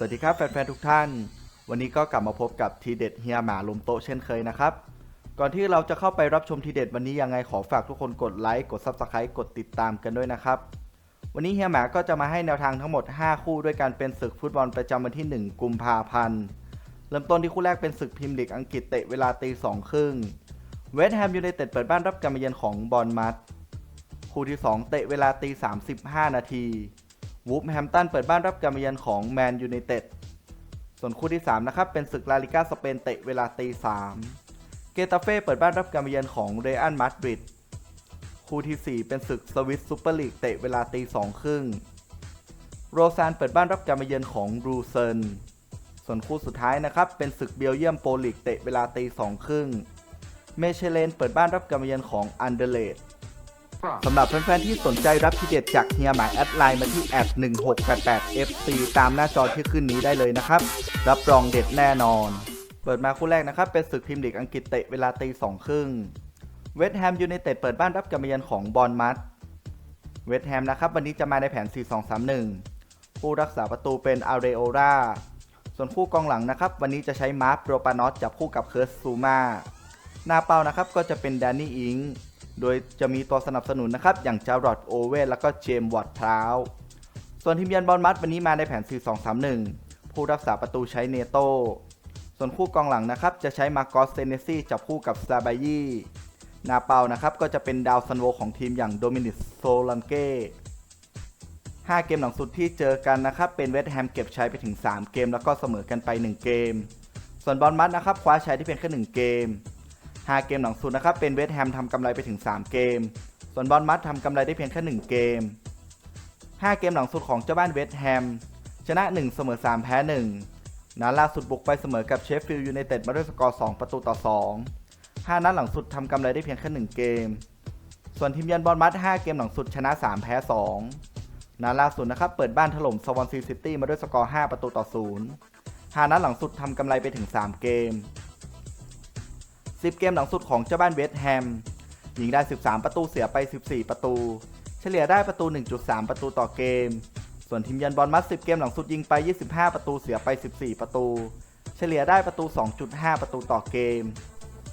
สวัสดีครับแฟนๆทุกท่าน วันนี้ก็กลับมาพบกับทีเด็ดเฮียหมาลมโตเช่นเคยนะครับ ก่อนที่เราจะเข้าไปรับชมทีเด็ดวันนี้ยังไงขอฝากทุกคนกดไลค์กด Subscribe กดติดตามกันด้วยนะครับ วันนี้เฮียหมาก็จะมาให้แนวทางทั้งหมด 5 คู่ด้วยการเป็นศึกฟุตบอลประจำวันที่ 1 กุมภาพันธ์เริ่มต้นที่คู่แรกเป็นศึกพรีเมียร์ลีกอังกฤษเตะเวลาตีสองครึ่งเวสต์แฮมยูไนเต็ดเปิดบ้านรับการมาเยือนของบอลมัดคู่ที่ 2 เตะเวลาตี35นาที วูฟแฮมตันเปิดบ้านรับการมาเยือนของแมนยูไนเต็ดส่วนคู่ที่ 3 นะครับ เป็นศึกลาลิกาสเปนเตะเวลาตี3เกตาเฟ่เปิดบ้านรับการมาเยือนของเรอัลมาดริดคู่ที่ 4 เป็นศึกสวิสซูเปอร์ลีกเตะเวลาตีสองครึ่งโรซานเปิดบ้านรับการมาเยือนของรูเซนส่วนคู่สุดท้ายนะครับ เป็นศึกเบลเยียมโปลีกเตะเวลาตีสองครึ่งเมเชเลนเปิดบ้านรับการมาเยือนของอันเดเลด สำหรับแฟนๆที่สนใจรับทีเด็ดจากเฮียหมายแอดไลน์มาที่แอด1688 FC ตามหน้าจอที่ขึ้นนี้ได้เลยนะครับ รับรองเด็ดแน่นอน เปิดมาคู่แรกนะครับ เป็นศึกพรีเมียร์ลีกอังกฤษเตะเวลาตีสองครึ่งเวสต์แฮมยูไนเต็ดเปิดบ้านรับการมาเยือนของบอลมัดเวสต์แฮมนะครับ วันนี้จะมาในแผน 4-2-3-1 ผู้รักษาประตูเป็นอาเรโอราส่วนคู่กองหลังนะครับ วันนี้จะใช้มาร์ฟโรปานอสจับคู่กับเคิร์สซูมาหน้าเป้านะครับก็จะเป็นแดนนี่อิง โดยจะมีตัวสนับสนุนนะครับ อย่างจารอดโอเวนแล้วก็เจมส์วอตพราว ส่วนทีมเยือนบอลมัดวันนี้มาในแผน 4-2-3-1 ผู้รักษาประตูใช้เนโต ส่วนคู่กองหลังนะครับ จะใช้มาร์กสเซเนซี่จับคู่กับซาบายีนาเปานะครับ ก็จะเป็นดาวซันโวของทีมอย่างโดมินิกโซลันเก้5 เกมหลังสุดที่เจอกันนะครับ เป็นเวสต์แฮมเก็บชัยไปถึง 3 เกม แล้วก็เสมอกันไป 1 เกม ส่วนบอลมัดนะครับคว้าชัยที่เพียงแค่1เกม 5 เกมหลังสุดนะครับ เป็นเวสต์แฮมทำกำไรไปถึง 3 เกม ส่วนบอลมัดทำกำไรได้เพียงแค่ 1 เกม 5 เกมหลังสุดของเจ้าบ้านเวสต์แฮม ชนะ 1 เสมอ 3 แพ้ 1 นัดล่าสุดบุกไปเสมอกับเชฟฟิลด์ยูไนเต็ดมาด้วยสกอร์ 2 ประตูต่อ 2 5 นัดหลังสุดทำกำไรได้เพียงแค่ 1 เกม ส่วนทีมเยือนบอลมัด 5 เกมหลังสุดชนะ 3 แพ้ 2 นัดล่าสุดนะครับ เปิดบ้านถล่มสวอนซีซิตี้มาด้วยสกอร์ 5 ประตูต่อ 0 5 นัดหลังสุดทำกำไรไปถึง 3 เกม 10 เกมหลังสุดของเจ้าบ้านเวสต์แฮม ยิงได้ 13 ประตูเสียไป 14 ประตู เฉลี่ยได้ประตู 1.3 ประตูต่อเกม ส่วนทีมเยือนบอลมัด 10 เกมหลังสุดยิงไป 25 ประตูเสียไป 14 ประตู เฉลี่ยได้ประตู 2.5 ประตูต่อเกม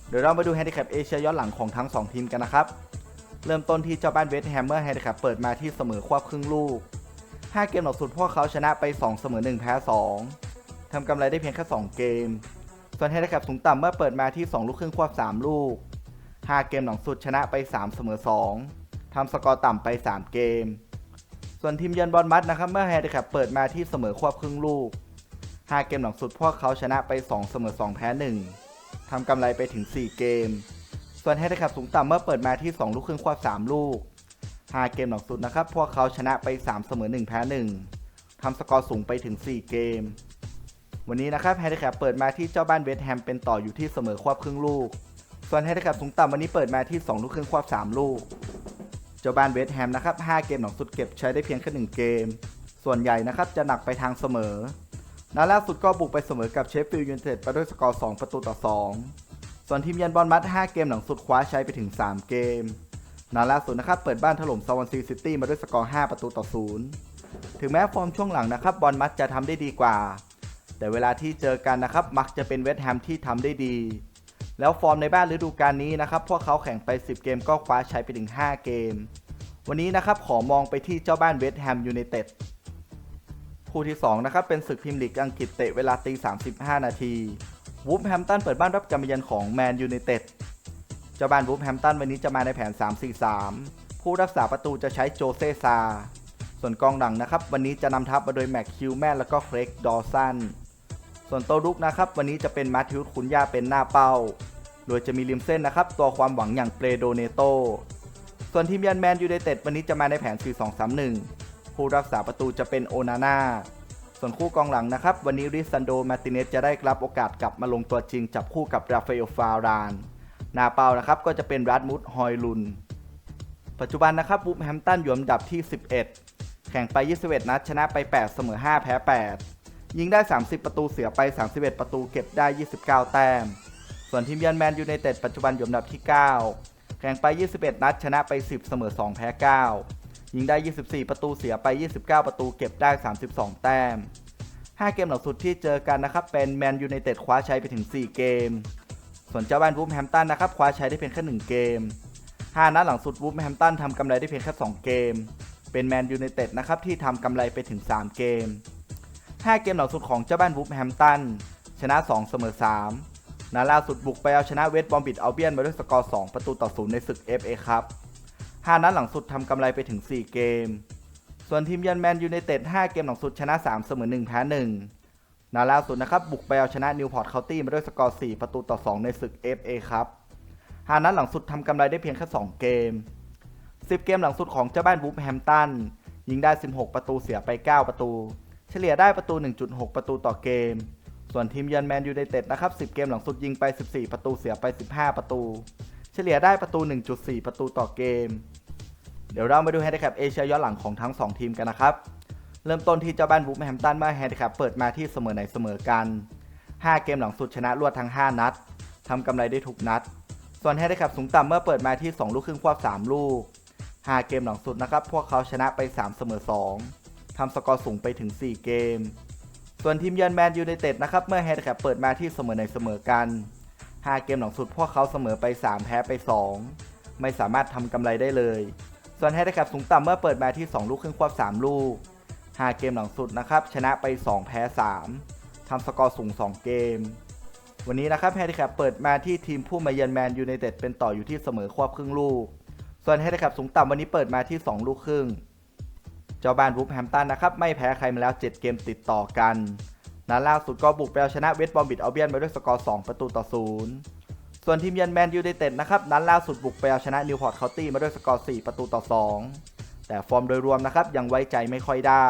เดี๋ยวเรามาดูแฮนดิแคปเอเชียย้อนหลังของทั้ง 2 ทีมกันนะครับ เริ่มต้นที่เจ้าบ้านเวสต์แฮมเมอร์แฮนดิแคปเปิดมาที่เสมอควบครึ่งลูก 5 เกมหลังสุดพวกเขาชนะไป 2 เสมอ 1 แพ้ 2ทำกำไรได้เพียงแค่ 2 เกม ส่วนแฮนดิแคปสูงต่ำเมื่อเปิดมาที่ 2 ลูกครึ่งควบ 3 ลูก 5 เกมหลังสุดชนะไป 3 เสมอ 2 ทำสกอร์ต่ำไป 3 เกม ส่วนทีมเยือนบอลมัดนะครับ เมื่อแฮนดิแคปเปิดมาที่เสมอควบครึ่งลูก 5 เกมหลังสุดพวกเขาชนะไป 2 เสมอ 2 แพ้ 1 ทำกำไรไปถึง 4 เกม ส่วนแฮนดิแคปสูงต่ำเมื่อเปิดมาที่ 2 ลูกครึ่งควบ 3 ลูก 5 เกมหลังสุดนะครับ พวกเขาชนะไป 3 เสมอ 1 แพ้ 1ทำสกอร์สูงไปถึง 4 เกม วันนี้นะครับแฮนดิแคปเปิดมาที่เจ้าบ้านเวสแฮมเป็นต่ออยู่ที่เสมอควบครึ่งลูก ส่วนแฮนดิแคปสูงต่ำวันนี้เปิดมาที่ 2 ลูกครึ่งควบ 3 ลูก เจ้าบ้านเวสแฮมนะครับ 5 เกมหลังสุดเก็บใช้ได้เพียงแค่1เกม ส่วนใหญ่นะครับจะหนักไปทางเสมอนัดล่าสุดก็บุกไปเสมอกับเชฟฟิลด์ยูไนเต็ดไปด้วยสกอร์ 2 ประตูต่อ 2 ส่วนทีมเยือนบอลมัด 5 เกมหลังสุดคว้าใช้ไปถึง 3 เกมนัดล่าสุดนะครับเปิดบ้านถล่มซาวอนซีซิตี้มาด้วยสกอร์ 5 ประตูต่อ 0 ถึงแม้ฟอร์มช่วงหลังนะครับบอลมัดจะทำได้ดีกว่า แต่เวลาที่เจอกันนะครับมักจะเป็นเวสต์แฮมที่ทำได้ดี แล้วฟอร์มในบ้านฤดูกาลนี้นะครับพวกเขาแข่งไป 10 เกมก็คว้าชัยไปถึง 5 เกม วันนี้นะครับขอมองไปที่เจ้าบ้านเวสต์แฮมยูไนเต็ดคู่ที่2นะครับเป็นศึกพรีเมียร์ลีกอังกฤษเตะเวลาตี 35 นาทีวูฟแฮมตันเปิดบ้านรับการมาเยือนของแมนยูไนเต็ดเจ้าบ้านวูฟแฮมตันวันนี้จะมาในแผน 3-4-3 ผู้รักษาประตูจะใช้โจเซซา ส่วนกองหลังนะครับ วันนี้จะนำทัพมาโดยแม็กคิวแมนแล้วก็เครกดอสัน ส่วนโตวรุกนะครับ วันนี้จะเป็นมาธิวคุนยาเป็นหน้าเป้า โดยจะมีริมเส้นนะครับ ตัวความหวังอย่างเปโดเนโต ส่วนทีมยันแมนยูไนเต็ดวันนี้จะมาในแผน 4-2-3-1 ผู้รักษาประตูจะเป็นโอนาน่า ส่วนคู่กองหลังนะครับ วันนี้ริซันโดมาติเนสจะได้รับโอกาสกลับมาลงตัวจริงจับคู่กับราฟาเอลฟาราน หน้าเป้านะครับก็จะเป็นรัดมุดฮอยลุน ปัจจุบันนะครับวูฟแฮมตันอยู่อันดับที่ 11 แข่งไป 21 นัดชนะไป 8 เสมอ 5 แพ้ 8 ยิงได้ 30 ประตูเสียไป 31 ประตูเก็บได้ 29 แต้ม ส่วนทีมเยือนแมนยูไนเต็ดปัจจุบันอยู่อันดับที่ 9 แข่งไป 21 นัดชนะไป 10 เสมอ 2 แพ้ 9 ยิงได้ 24 ประตูเสียไป 29 ประตูเก็บได้ 32 แต้ม 5 เกมหลังสุดที่เจอกันนะครับเป็นแมนยู i นเต็ดคว้าชัยไปถึง 4 เกม ส่วนเจ้าบ้านวูฟแฮมตันนะครับคว้าชัยได้เพียงแค่ 1 เกม 5 นัดหลังสุดวูฟแฮมตันทำกำไรได้เพียงแค่ 2 เกม เป็นแมนยู i นเต็ดนะครับที่ทำกำไรไปถึง 3 เกม 5 เกมหลังสุดของเจ้าบ้านวูฟแฮมตัน ชนะ 2 เสมอ 3 นัดล่าสุดบุกไปเอาชนะเวสต์บอมบิดเอัลเบียนมาด้วยสกอร์ 2 ประตูต่อ0ในศึก FA ครับ 5 นัดหลังสุดทำกำไรไปถึง 4 เกม ส่วนทีมเยือนแมนยู i นเต็ด 5 เกมหลังสุดชนะ 3 เสมอ 1 แพ้ 1 นัดล่าสุดนะครับบุกไปเอาชนะนิวพอร์ตเคาน์ตี้มาด้วยสกอร์ 4 ประตูต่อ 2 ในศึก FA ครับ5นัดหลังสุดทำกำไรได้เพียงแค่2เกม 10 เกมหลังสุดของเจ้าบ้านวูฟแฮมตันยิงได้ 16 ประตูเสียไป 9 ประตู ฉลี่ยได้ประตู 1.6 ประตูต่อเกม ส่วนทีมเยือนแมนยู i นเต็ดนะครับ 10 เกมหลังสุดยิงไป 14 ประตูเสียไป 15 ประตู เฉลี่ยได้ประตู 1.4 ประตูต่อเกม เดี๋ยวเรามาดูแฮนดิแคปเอเชียย้อนหลังของทั้ง 2 ทีมกันนะครับ เริ่มต้นที่เจ้าบ้านวูฟแฮมตันเมื่อแฮนดิแคปเปิดมาที่เสมอไหนเสมอกัน 5 เกมหลังสุดชนะรวดทั้ง 5 นัดทำกำไรได้ทุกนัด ส่วนแฮนดิแคปสูงต่ำเมื่อเปิดมาที่ 2 ลูกครึ่งควบ3ลูก 5 เกมหลังสุดนะครับพวกเขาชนะไป 3 เสมอ 2 ทำสกอร์สูงไปถึง 4 เกม ส่วนทีมเยือนแมนยู i นเต็ดนะครับ เมื่อแฮนดิแคปเปิดมาที่เสมอในเสมอกัน 5 เกมหลังสุดพวกเขาเสมอไป 3 แพ้ไป 2 ไม่สามารถทำกำไรได้เลย ส่วนแฮนดิแคปสูงต่ำเมื่อเปิดมาที่ 2 ลูกครึ่งควบ3 ลูก 5 เกมหลังสุดนะครับ ชนะไป 2 แพ้ 3 ทำสกอร์สูง 2 เกม วันนี้นะครับแฮนดิแคปเปิดมาที่ทีมผู้มาเยือนแมนยู i นเต็ดเป็นต่ออยู่ที่เสมอควบครึ่งลูก ส่วนแฮนดิแคปสูงต่ำวันนี้เปิดมาที่ 2 ลูกครึ่ง เจ้าบ้านวูฟแฮมตันนะครับไม่แพ้ใครมาแล้ว 7 เกมติดต่อกันนัดล่าสุดก็บุกไปเอาชนะเวสต์บอมบิดเอัลเบียนมาด้วยสกอร์ 2 ประตูต่อ 0 ส่วนทีมเยือนแมนยู i นเต็ดนะครับนัดล่าสุดบุกไปเอาชนะนิวพอร์ตเคาน์ตี้มาด้วยสกอร์ 4 ประตูต่อ 2 แต่ฟอร์มโดยรวมนะครับยังไว้ใจไม่ค่อยได้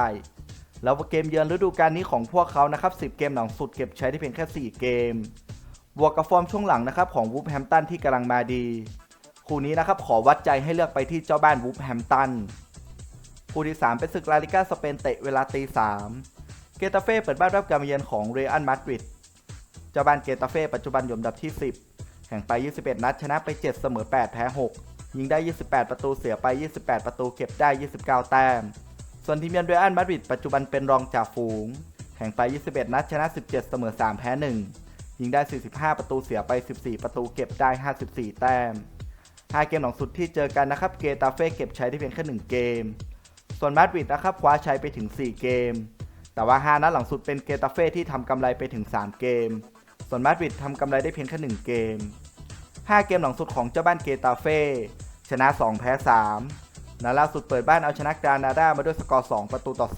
แล้วเกมเยือนฤดูกาลนี้ของพวกเขานะครับ 10 เกมหลังสุดเก็บใช้ได้เพียงแค่ 4 เกม บวกกับฟอร์มช่วงหลังนะครับของวูฟแฮมตันที่กำลังมาดี คู่นี้นะครับขอวัดใจให้เลือกไปที่เจ้าบ้านวูฟแฮมตัน คู่ที่ 3 เป็นศึกลาลิก้าสเปนเตะเวลาตี3เกตาเฟ่เปิดบ้านรับการเยือนของเรอัลมาดริดเจ้าบ้านเกตาเฟ่ปัจจุบันอยู่อันดับที่ 10 แข่งไป 21 นัดชนะไป 7 เสมอ 8 แพ้ 6 ยิงได้ 28 ประตูเสียไป 28 ประตูเก็บได้ 29 แต้ม ส่วนทีมเยือนเรอัลมาดริดปัจจุบันเป็นรองจ่าฝูง แข่งไป 21 นัดชนะ 17 เสมอ 3 แพ้ 1 ยิงได้ 45 ประตูเสียไป 14 ประตูเก็บได้ 54 แต้ม5เกมหลังสุดที่เจอกันนะครับเกตาเฟ่เก็บใช้ได้เพียงแค่1เกม ส่วนมาดริดนะครับคว้าชัยไปถึง 4 เกม แต่ว่า 5 นัดหลังสุดเป็นเกตาเฟ่ที่ทำกำไรไปถึง 3 เกม ส่วนมาดริดทำกำไรได้เพียงแค่ 1 เกม 5 เกมหลังสุดของเจ้าบ้านเกตาเฟ่ชนะ 2 แพ้ 3นัดล่าสุดเปิดบ้านเอาชนะกรานาดามาด้วยสกอร์ 2 ประตูต่อ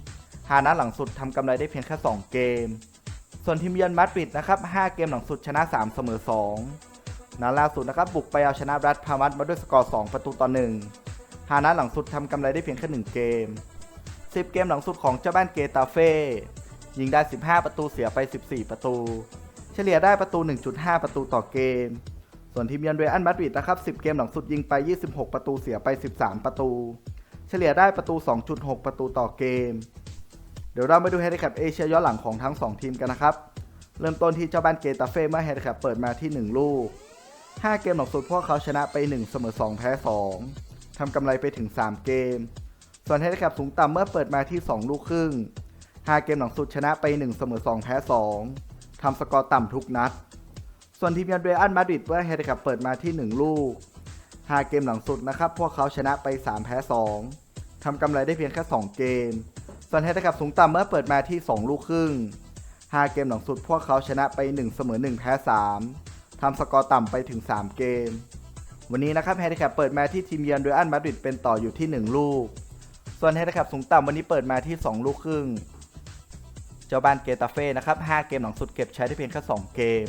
0 5 นัดหลังสุดทำกำไรได้เพียงแค่ 2 เกม ส่วนทีมเยือนมาดริดนะครับ 5 เกมหลังสุดชนะ 3 เสมอ 2นัดล่าสุดนะครับบุกไปเอาชนะรัฐพามัสมาด้วยสกอร์ 2 ประตูต่อ 1 5นัดหลังสุดทำกำไรได้เพียงแค่1เกม 10 เกมหลังสุดของเจ้าบ้านเกตาเฟ่ยิงได้ 15 ประตูเสียไป 14 ประตู เฉลี่ยได้ประตู 1.5 ประตูต่อเกม ส่วนทีมเยือนเรอัลมาดริดนะครับ 10 เกมหลังสุดยิงไป 26 ประตูเสียไป 13 ประตู เฉลี่ยได้ประตู 2.6 ประตูต่อเกม เดี๋ยวเรามาดูแฮนดิแคปเอเชียย้อนหลังของทั้ง 2 ทีมกันนะครับ เริ่มต้นที่เจ้าบ้านเกตาเฟ่เมื่อแฮนดิแคปเปิดมาที่ 1 ลูก 5 เกมหลังสุดพวกเขาชนะไป 1 เสมอ 2 แพ้ 2ำกำไรไปถึง 3 เกม ส่วนแฮนดิแคปสูงต่ำเมื่อเปิดมาที่ 2 ลูกครึ่ง 5 เกมหลังสุดชนะไป 1 เสมอ 2 แพ้ 2 ทำสกอร์ต่ำทุกนัด ส่วนทีมยันเรอัลมาดริดเมื่อแฮนดิแคปเปิดมาที่ 1 ลูก 5 เกมหลังสุดนะครับ พวกเขาชนะไป 3 แพ้ 2 ทำกำไรได้เพียงแค่ 2 เกม ส่วนแฮนดิแคปสูงต่ำเมื่อเปิดมาที่ 2 ลูกครึ่ง 5 เกมหลังสุด พวกเขาชนะไป 1 เสมอ 1 แพ้ 3ทำสกอร์ต่ำไปถึง 3 เกม วันนี้นะครับแฮนดิแคปเปิดมาที่ทีมเยือนเรอัลมาดริดเป็นต่ออยู่ที่ 1 ลูก ส่วนแฮนดิแคปสูงต่ำวันนี้เปิดมาที่ 2 ลูกครึ่ง เจ้าบ้านเกตาเฟ่นะครับ 5 เกมหลังสุดเก็บใช้ได้เพียงแค่ 2 เกม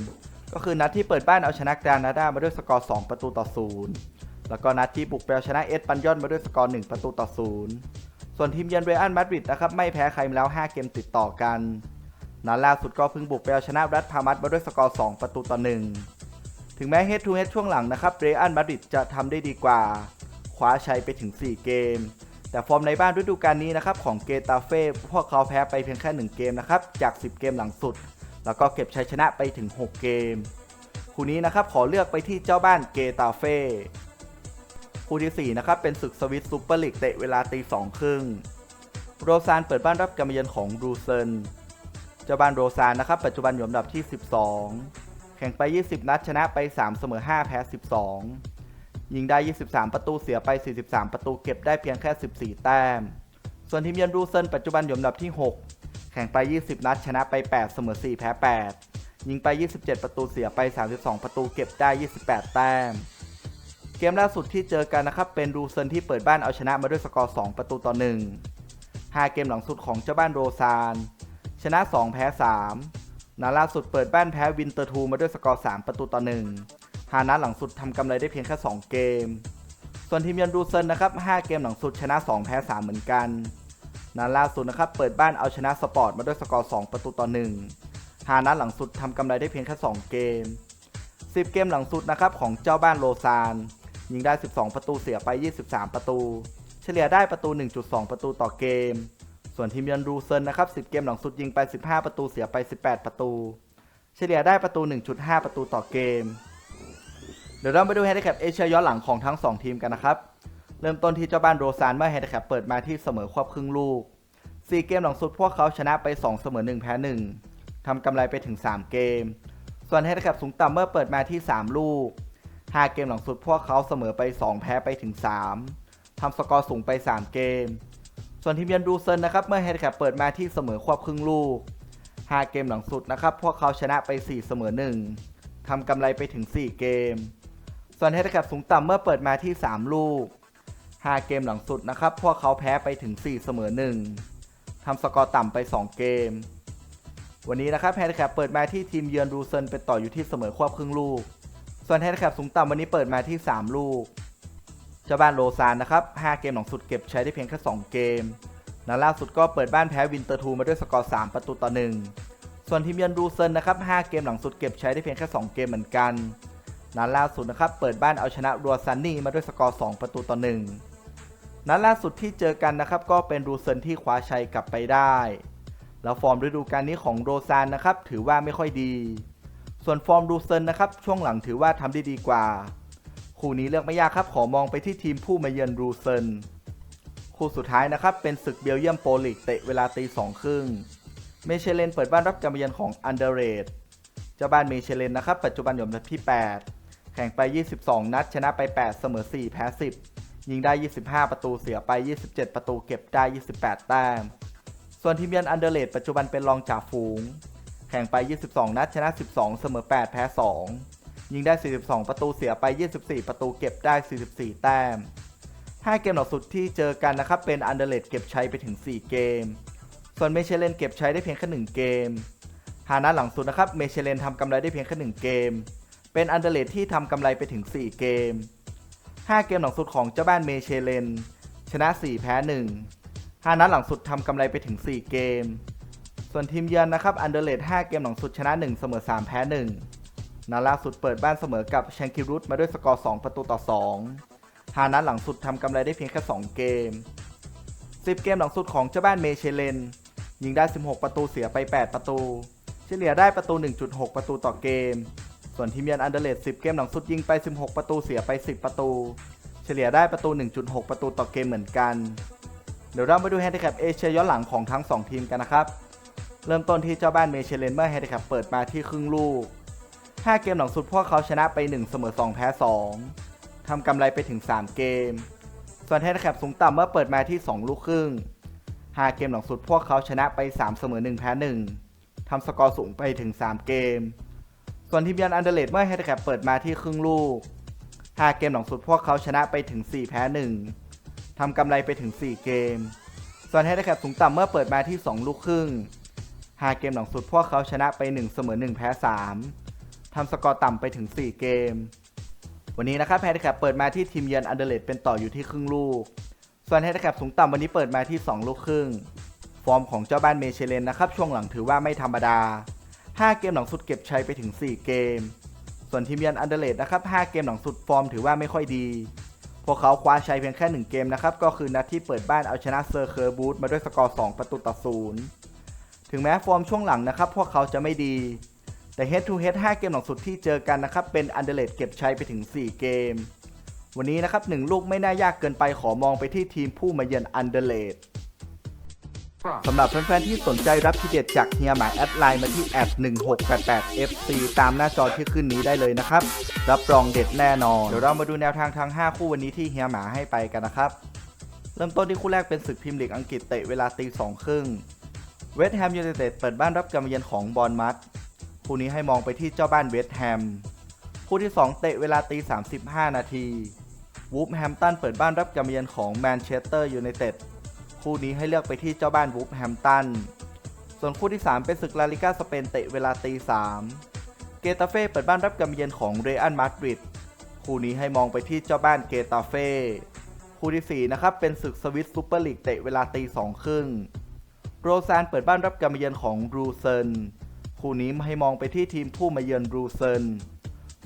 ก็คือนัดที่เปิดบ้านเอาชนะกรานาดามาด้วยสกอร์ 2 ประตูต่อ 0 แล้วก็นัดที่บุกไปเอาชนะเอสปันยอนมาด้วยสกอร์ 1 ประตูต่อ 0 ส่วนทีมเยือนเรอัลมาดริดนะครับไม่แพ้ใครมาแล้ว 5 เกมติดต่อกันนัดล่าสุดก็เพิ่งบุกไปเอาชนะรัฐพามัสมาด้วยสกอร์ 2 ประตูต่อ 1 ถึงแม้เฮดทูเฮดช่วงหลังนะครับเรอัลมาดริดจะทำได้ดีกว่า คว้าชัยไปถึง 4 เกม แต่ฟอร์มในบ้านฤดูกาลนี้นะครับของเกตาเฟ่พวกเขาแพ้ไปเพียงแค่ 1 เกมนะครับจาก 10 เกมหลังสุด แล้วก็เก็บชัยชนะไปถึง 6 เกม คู่นี้นะครับขอเลือกไปที่เจ้าบ้านเกตาเฟ่คู่ที่ 4 นะครับ เป็นศึกสวิตซูเปอร์ลีกเตะเวลาตีสองครึ่งโรซานเปิดบ้านรับการมาเยือนของรูเซนเจ้าบ้านโรซานนะครับ ปัจจุบันอยู่อันดับที่ 12 ข่งไป 20 นัดชนะไป 3 เสมอ 5 แพ้ 12 ยิงได้ 23 ประตูเสียไป 43 ประตูเก็บได้เพียงแค่ 14 แต้ม ส่วนทีมเยือนรูเซนปัจจุบันอยู่อันดับที่ 6 แข่งไป 20 นัดชนะไป 8 เสมอ 4 แพ้ 8 ยิงไป 27 ประตูเสียไป 32 ประตูเก็บได้ 28 แต้ม เกมล่าสุดที่เจอกันนะครับเป็นรูเซนที่เปิดบ้านเอาชนะมาด้วยสกอร์ 2 ประตูต่อ 1 5 เกมหลังสุดของเจ้าบ้านโรซาน ชนะ 2 แพ้ 3 นัดล่าสุดเปิดบ้านแพ้วินเตอร์ทูมาด้วยสกอร์ 3 ประตูต่อ1หานัดหลังสุดทำกำไรได้เพียงแค่ 2 เกม ส่วนทีมเยือนรูเซนนะครับ 5 เกมหลังสุดชนะ 2 แพ้ 3 เหมือนกัน นัดล่าสุดนะครับเปิดบ้านเอาชนะสปอร์ตมาด้วยสกอร์ 2 ประตูต่อ1หานัดหลังสุดทำกำไรได้เพียงแค่ 2 เกม 10 เกมหลังสุดนะครับของเจ้าบ้านโรซานยิงได้ 12 ประตูเสียไป 23 ประตู เฉลี่ยได้ประตู 1.2 ประตูต่อเกม ส่วนทีมเยือนรูเซนนะครับ 10 เกมหลังสุดยิงไป 15 ประตูเสียไป 18 ประตู เฉลี่ยได้ประตู 1.5 ประตูต่อเกม เดี๋ยวเราไปดูแฮนดิแคปเอเชียย้อนหลังของทั้ง 2 ทีมกันนะครับ เริ่มต้นที่เจ้าบ้านโรซานเมื่อแฮนดิแคปเปิดมาที่เสมอควบครึ่งลูก 4 เกมหลังสุดพวกเขาชนะไป 2 เสมอ 1 แพ้ 1ทำกำไรไปถึง 3 เกม ส่วนแฮนดิแคปสูงต่ำเมื่อเปิดมาที่ 3 ลูก 5 เกมหลังสุดพวกเขาเสมอไป 2 แพ้ไปถึง 3ทำสกอร์สูงไป 3 เกม ส่วนทีมเยือนดูเซนนะครับเมื่อแฮดแคปเปิดมาที่เสมอควบครึ่งลูก 5 เกมหลังสุดนะครับพวกเขาชนะไป 4 เสมอ 1 ทำกำไรไปถึง 4 เกม ส่วนแฮดแคปสูงต่ำเมื่อเปิดมาที่ 3 ลูก 5 เกมหลังสุดนะครับพวกเขาแพ้ไปถึง 4 เสมอ 1 ทำสกอร์ต่ำไป 2 เกม วันนี้นะครับแฮนดิแคปเปิดมาที่ทีมเยือนดูเซนเป็นต่ออยู่ที่เสมอควบครึ่งลูก ส่วนแฮนดิแคปสูงต่ำวันนี้เปิดมาที่ 3 ลูก เจ้าบ้านโลซานนะครับ 5 เกมหลังสุดเก็บใช้ได้เพียงแค่ 2 เกมนัดล่าสุดก็เปิดบ้านแพ้วินเตอร์ทูมาด้วยสกอร์ 3 ประตูต่อ 1 ส่วนทีมเยือนดูเซนนะครับ 5 เกมหลังสุดเก็บใช้ได้เพียงแค่ 2 เกมเหมือนกันนัดล่าสุดนะครับ เปิดบ้านเอาชนะรัวซันนี่มาด้วยสกอร์ 2 ประตูต่อ 1 นัดล่าสุดที่เจอกันนะครับ ก็เป็นดูเซนที่คว้าชัยกลับไปได้ แล้วฟอร์มฤดูกาลนี้ของโรซานนะครับถือว่าไม่ค่อยดี ส่วนฟอร์มดูเซนนะครับช่วงหลังถือว่าทำได้ดีกว่า คู่นี้เลือกไม่ยากครับขอมองไปที่ทีมผู้มาเยือนรูเซนคู่สุดท้ายนะครับเป็นศึกเบลเยียมโปลีกเตะเวลาตีสองครึ่งเมเชเลนเปิดบ้านรับการมาเยือนของอันเดเรตเจ้าบ้านเมเชเลนนะครับปัจจุบันอยู่อันดับที่ 8 แข่งไป 22 นัด ชนะไป 8 เสมอ 4 แพ้ 10 ยิงได้ 25 ประตูเสียไป 27 ประตูเก็บได้ 28 แต้ม ส่วนทีมเยือนอันเดเรตปัจจุบันเป็นรองจ่าฝูง แข่งไป 22 นัด ชนะ 12 เสมอ 8 แพ้ 2 ยิงได้ 42 ประตูเสียไป 24 ประตูเก็บได้ 44 แต้ม 5 เกมหลังสุดที่เจอกันนะครับ เป็นอันเดอร์เลดเก็บชัยไปถึง 4 เกม ส่วนเมเชเลนเก็บชัยได้เพียงแค่ 1 เกม หานัดหลังสุดนะครับ เมเชเลนทำกำไรได้เพียงแค่ 1 เกม เป็นอันเดอร์เลดที่ทำกำไรไปถึง 4 เกม 5 เกมหลังสุดของเจ้าบ้านเมเชเลน ชนะ 4 แพ้ 1 5 นัดหลังสุดทำกำไรไปถึง 4 เกม ส่วนทีมเยือนนะครับอันเดอร์เลด5เกมหลังสุดชนะ 1 เสมอ 3 แพ้ 1 นัดล่าสุดเปิดบ้านเสมอกับแชงคิรุตมาด้วยสกอร์ 2 ประตูต่อ 2 หานัดหลังสุดทำกำไรได้เพียงแค่ 2 เกม 10 เกมหลังสุดของเจ้าบ้านเมเชเลน ยิงได้ 16 ประตูเสียไป 8 ประตู เฉลี่ยได้ประตู 1.6 ประตูต่อเกม ส่วนทีมเยือนอันเดเลด10 เกมหลังสุดยิงไป 16 ประตูเสียไป 10 ประตู เฉลี่ยได้ประตู 1.6 ประตูต่อเกมเหมือนกัน เดี๋ยวเรามาดูแฮนดิแคปเอเชียย้อนหลังของทั้ง 2 ทีมกันนะครับ เริ่มต้นที่เจ้าบ้านเมเชเลนเมื่อแฮนดิแคปเปิดมาที่ครึ่งลูก 5 เกมหลังสุดพวกเขาชนะไป 1 เสมอ 2 แพ้ 2 ทำกำไรไปถึง 3 เกม ส่วนแฮนแคปสูงต่ำเมื่อเปิดมาที่ 2 ลูกครึ่ง 5 เกมหลังสุดพวกเขาชนะไป 3 เสมอ 1 แพ้ 1 ทำสกอร์สูงไปถึง 3 เกม ส่วนทีมยันอันเดอร์เลดเมื่อแฮนดิแคปเปิดมาที่ครึ่งลูก 5 เกมหลังสุดพวกเขาชนะไปถึง 4 แพ้ 1 ทำกำไรไปถึง 4 เกม ส่วนแฮนดิแคปสูงต่ำเมื่อเปิดมาที่ 2 ลูกครึ่ง 5 เกมหลังสุดพวกเขาชนะไป 1 เสมอ 1 แพ้ 3 ทำสกอร์ต่ำไปถึง 4 เกม วันนี้นะครับแฮนดิแคปเปิดมาที่ทีมเยือนอันเดเลดเป็นต่ออยู่ที่ครึ่งลูก ส่วนแฮนดิแคปสูงต่ำวันนี้เปิดมาที่ 2 ลูกครึ่ง ฟอร์มของเจ้าบ้านเมเชเลนนะครับช่วงหลังถือว่าไม่ธรรมดา 5 เกมหลังสุดเก็บชัยไปถึง 4 เกม ส่วนทีมเยือนอันเดเลดนะครับ 5 เกมหลังสุดฟอร์มถือว่าไม่ค่อยดี พวกเขาคว้าชัยเพียงแค่ 1 เกมนะครับก็คือนัดที่เปิดบ้านเอาชนะเซอร์เคอร์บูธมาด้วยสกอร์ 2 ประตูต่อศูนย์ถึงแม้ฟอร์มช่วงหลังนะครับพวกเขาจะไม่ดี แต่ head to head 5 เกมหลังสุดที่เจอกันนะครับเป็นอันเดอร์เลดเก็บชัยไปถึง 4 เกม วันนี้นะครับหนึ่งลูกไม่น่ายากเกินไปขอมองไปที่ทีมผู้มาเยือนอันเดอร์เลดสำหรับแฟนๆที่สนใจรับทีเด็ดจากเฮียหมาแอดไลน์มาที่แอด1688 FC ตามหน้าจอที่ขึ้นนี้ได้เลยนะครับ รับรองเด็ดแน่นอน เดี๋ยวเรามาดูแนวทางทั้ง 5 คู่วันนี้ที่เฮียหมาให้ไปกันนะครับ เริ่มต้นที่คู่แรกเป็นศึกพรีเมียร์ลีกอังกฤษเตะเวลาตีสองครึ่งเวสต์แฮมยูไนเต็ดเปิดบ้านรับการมาเยือนของบอลมัด คู่นี้ให้มองไปที่เจ้าบ้านเวสต์แฮม คู่ที่ 2 เตะเวลาตี 35 นาทีวูฟแฮมตันเปิดบ้านรับการมเยือนของแมนเชสเตอร์ยูไนเต็ด คู่นี้ให้เลือกไปที่เจ้าบ้านวูฟแฮมตัน ส่วนคู่ที่ 3 เป็นศึกลาลิก้าสเปนเตะเวลาตี3เกตาเฟ่เปิดบ้านรับการมเยือนของเรอัลมาดริด คู่นี้ให้มองไปที่เจ้าบ้านเกตาเฟ่คู่ที่ 4 นะครับ เป็นศึกสวิตซูเปอร์ลีกเตะเวลาตีสองครึ่งโรซานเปิดบ้านรับการมเยือนของรูเซน คู่นี้ให้มองไปที่ทีมผู้มาเยือนรูเซน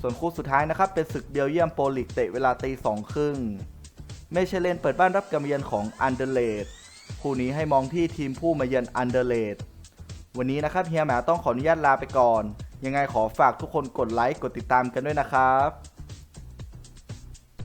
ส่วนคู่สุดท้ายนะครับเป็นศึกเบลเยียมโปรลิกเตะเวลาตีสองครึ่งเมเชเลนเปิดบ้านรับการมาเยือนของอันเดเลดคู่นี้ให้มองที่ทีมผู้มาเยือนอันเดเลดวันนี้นะครับเฮียหมาต้องขออนุญาตลาไปก่อน ยังไงขอฝากทุกคนกดไลค์กดติดตามกันด้วยนะครับ